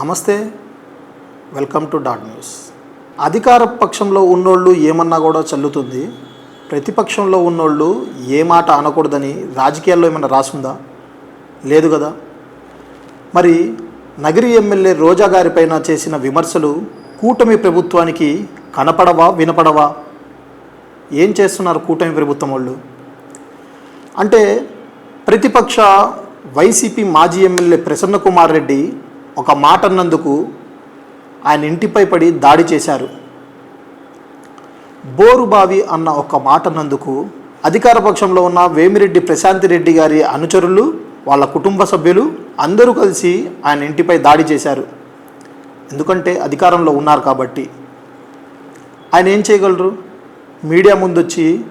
నమస్తే. Welcome to dot news. అధికార పక్షంలో ఉన్నోళ్ళు ఏమన్నా కూడా చల్లుతుంది? ప్రతిపక్షంలో ఉన్నోళ్ళు ఏ మాట అనకూడదని రాజకీయాల్లో ఏమైనా రాసుందా? లేదు కదా. మరి నగరి ఎమ్మెల్యే రోజా గారిపైన చేసిన విమర్శలు కూటమి ప్రభుత్వానికి కనపడవా వినపడవా? ఏం చేస్తున్నారు కూటమి ప్రభుత్వం వాళ్ళు? అంటే ప్రతిపక్ష వైసీపీ మాజీ ఎమ్మెల్యే ప్రసన్న కుమార్ రెడ్డి ఒక మాట అన్నందుకు ఆయన ఇంటిపై పడి దాడి చేశారు. బోరుబావి అన్న ఒక మాట అన్నందుకు అధికార పక్షంలో ఉన్న వేమిరెడ్డి ప్రశాంతి రెడ్డి గారి అనుచరులు వాళ్ళ కుటుంబ సభ్యులు అందరూ కలిసి ఆయన ఇంటిపై దాడి చేశారు. ఎందుకంటే అధికారంలో ఉన్నారు కాబట్టి. ఆయన ఏం చేయగలరు? మీడియా ముందు వచ్చి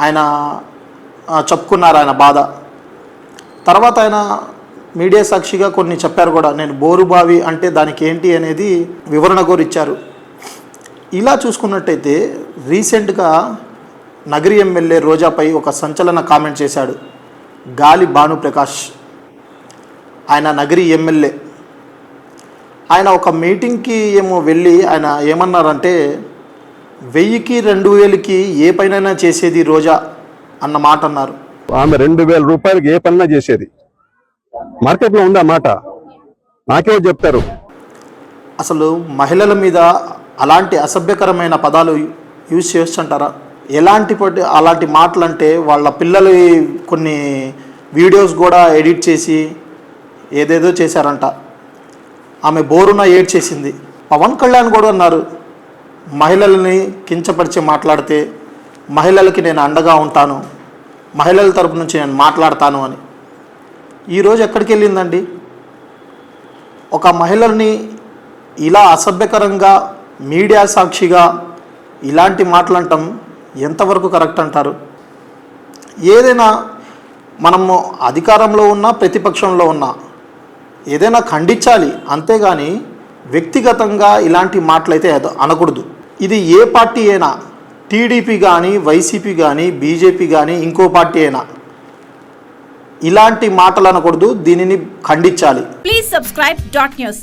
ఆయన చెప్పుకున్నారు ఆయన బాధ. తర్వాత ఆయన మీడియా సాక్షిగా కొన్ని చెప్పారు కూడా. నేను బోరుబావి అంటే దానికి ఏంటి అనేది వివరణ కూడా ఇచ్చారు. ఇలా చూసుకున్నట్టయితే రీసెంట్గా నగరి ఎమ్మెల్యే రోజాపై ఒక సంచలన కామెంట్ చేశాడు గాలి భానుప్రకాష్ ఆయన నగరి ఎమ్మెల్యే. ఆయన ఒక మీటింగ్కి ఏమో వెళ్ళి ఆయన ఏమన్నారంటే వెయ్యికి రెండు వేలకి ఏ పైనైనా చేసేది రోజా అన్న మాట అన్నారు. ఆమె రెండు వేల రూపాయలకి ఏ పనినా చేసేది. మార్కెట్లో ఉంది ఆ మాట? నాకే చెప్తారు. అసలు మహిళల మీద అలాంటి అసభ్యకరమైన పదాలు యూజ్ చేస్తుంటారా? ఎలాంటి పటి- అలాంటి మాటలు అంటే వాళ్ళ పిల్లలు కొన్ని వీడియోస్ కూడా ఎడిట్ చేసి ఏదేదో చేశారంట. ఆమె బోరున ఏడ్చేసింది. పవన్ కళ్యాణ్ కూడా అన్నారు మహిళలని కించపరిచి మాట్లాడితే మహిళలకి నేను అండగా ఉంటాను. మహిళల తరపు నుంచి నేను మాట్లాడతాను అని. ఈరోజు ఎక్కడికి వెళ్ళిందండి? ఒక మహిళల్ని ఇలా అసభ్యకరంగా మీడియా సాక్షిగా ఇలాంటి మాట్లాడటం ఎంతవరకు కరెక్ట్ అంటారు? ఏదైనా మనము అధికారంలో ఉన్నా ప్రతిపక్షంలో ఉన్నా ఏదైనా ఖండించాలి అంతేగాని వ్యక్తిగతంగా ఇలాంటి మాటలైతే అనకూడదు. ఇది ఏ పార్టీ అయినా టీడీపీ కానీ వైసీపీ కానీ బీజేపీ కానీ ఇంకో పార్టీ అయినా ఇలాంటి మాటలు అనకూడదు. దీనిని ఖండించాలి. Please subscribe dot news